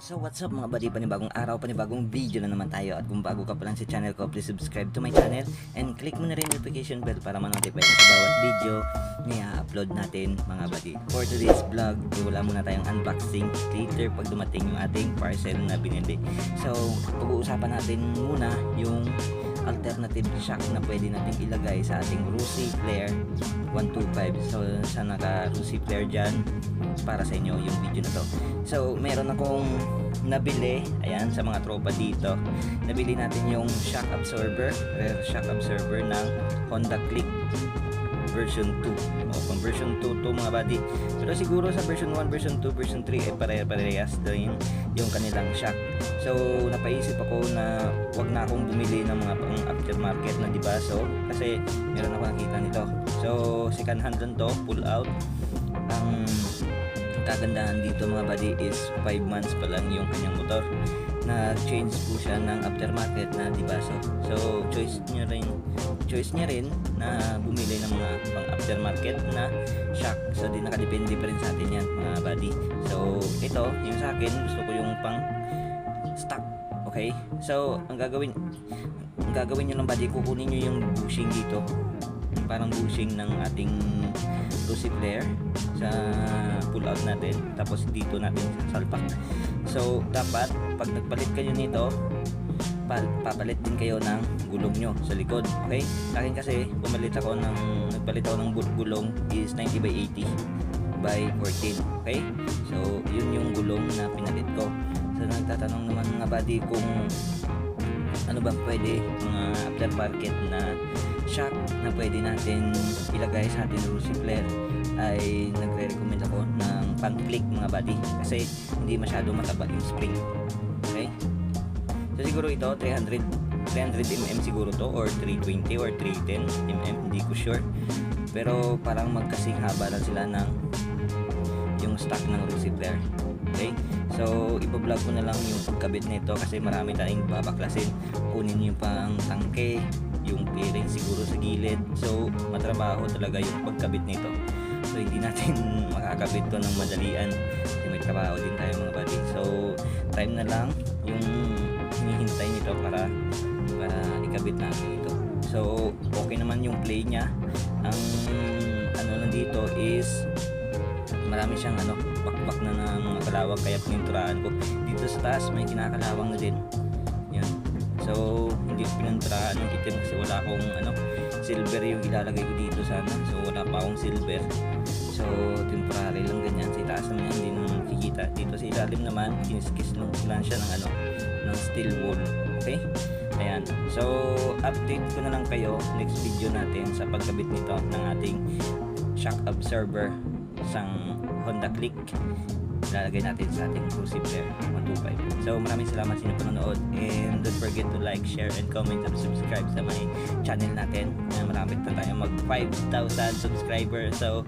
So what's up mga buddy, panibagong araw, panibagong video na naman tayo. At kung bago ka pa lang sa channel ko, please subscribe to my channel And click mo na rin notification bell para ma-notify ka sa bawat video na i-upload natin mga buddy. For today's vlog, wala muna tayong unboxing Later pag dumating yung ating parcel na binili. So pag-uusapan natin muna yung alternative shock na pwede natin ilagay sa ating Rusi Flare 125 So sa naka Rusi Flare dyan para sa inyo yung video na to. So meron akong nabili ayan sa mga tropa dito. Nabili natin yung shock absorber rear shock absorber ng Honda Click version 2 o kung version 2 to mga buddy. Pero siguro sa version 1 version 2 version 3 eh pare-parehas din yung kanilang shock so napaisip ako na wag na akong bumili ng mga pang aftermarket na dibaso kasi meron ako nakita nito. So second hand lang to pull out. Ang kagandahan dito mga buddy is 5 months pa lang yung kanyang motor. Na-change po siya ng aftermarket na dibaso so choice niya rin choice niya rin na bumili ng mga pang aftermarket na shock. So di nakadepende pa rin sa atin yan mga buddy. So ito yung sa akin gusto ko yung pang stock okay? So ang gagawin ang gagawin nyo lang buddy kukunin nyo yung bushing dito parang bushing ng ating Lucy Flare sa pull out natin tapos dito natin salpak. So dapat pag nagpalit kayo nito pa- papalit din kayo ng gulong nyo sa likod okay? Akin kasi pumalit ako ng nagpalit ako ng gul- gulong is 90 by 80 by 14 okay? So yun yung gulong na pinalit ko. So nagtatanong naman mga buddy kung ano ba pwede mga aftermarket na shock na pwede natin ilagay sa ating Flare ay nagre-recommend ako ng pang-click mga buddy kasi hindi masyado mataba yung spring. Okay? So siguro ito 300 300 mm siguro to or 320 or 310 mm hindi ko sure. Pero parang magkasing haba lang sila ng yung stock ng Flare okay? So ipa-vlog ko na lang yung pagkabit nito kasi marami tayong babaklasin. Kunin yung pang tangke yung fairing siguro sa gilid. So matrabaho talaga yung pagkabit nito. So hindi natin makakabit to ng madalian. Kasi may trabaho din tayo mga buddy. So time na lang yung hinihintay nito para para ikabit natin ito. So okay naman yung play niya. Ang ano lang dito is marami siyang ano bakbak na ng mga kalawang kaya pininturaan ko. Dito sa taas may kinakalawang na din so hindi ko pininturahan ng itim kasi wala akong ano silver yung ilalagay ko dito sana. So wala pa akong silver. So temporary lang ganyan. Sa itaas naman hindi naman makikita. Dito sa ilalim naman kiniskis lang lang siya ng ano ng steel wool okay? Ayan. So update ko na lang kayo next video natin sa pagkabit nito ng ating shock absorber sang Honda Click. Lalagay natin sa ating Flare 125 so maraming salamat sa inyong panonood. And don't forget to like, share, and comment and subscribe sa my channel natin. Na malapit na tayo mag 5,000 subscribers so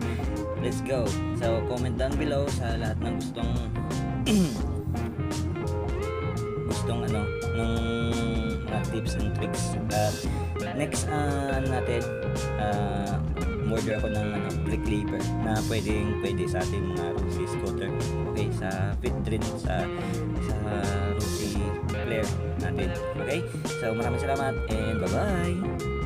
let's go. So comment down below sa lahat ng gustong gustong ano ng mga tips and tricks. At next uh, natin uh, order ako ng ano, brake lever na pwedeng pwede sa ating mga Rusi scooter. Okay sa fit rin sa sa okay? So maraming salamat and bye bye